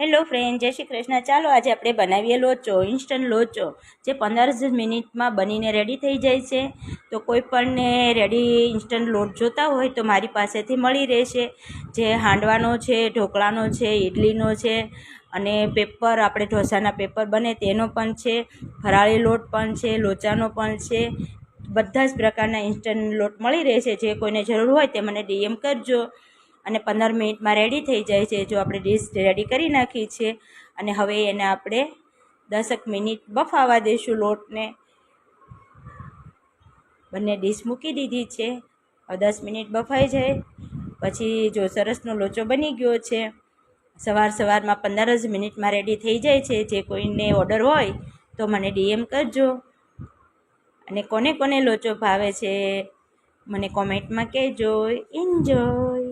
Hello friend જય શ્રી કૃષ્ણ. ચાલો, આજે આપણે બનાવીએ લોચો ઇન્સ્ટન્ટ લોચો, જે પંદર જ મિનિટમાં બનીને રેડી થઈ જાય છે. તો કોઈ પણને રેડી ઇન્સ્ટન્ટ લોટ જોતા હોય તો મારી પાસેથી મળી રહેશે. જે હાંડવાનો છે, ઢોકળાનો છે ઇડલીનો છે અને પેપર, આપણે ઢોસાના પેપર બને તેનો પણ છે, ફરાળી લોટ પણ છે, લોચાનો પણ છે. બધા જ પ્રકારના ઇન્સ્ટન્ટ લોટ મળી રહેશે. જે કોઈને જરૂર હોય તે મને ડીએમ કરજો. અને પંદર મિનિટમાં રેડી થઈ જાય છે, જો આપણે ડીશ રેડી કરી નાખી છે. અને હવે એને આપણે દસક મિનિટ બફાવા દઈશું લોટને. બંને ડીશ મૂકી દીધી છે. હવે દસ મિનિટ બફાઈ જાય. પછી જો સરસનો લોચો બની ગયો છે, સવાર સવારમાં પંદર જ મિનિટમાં રેડી થઈ જાય છે. જે કોઈને ઓર્ડર હોય તો મને ડીએમ કરજો. અને કોને કોને લોચો ભાવે છે, મને કોમેન્ટમાં કહેજો. એન્જોય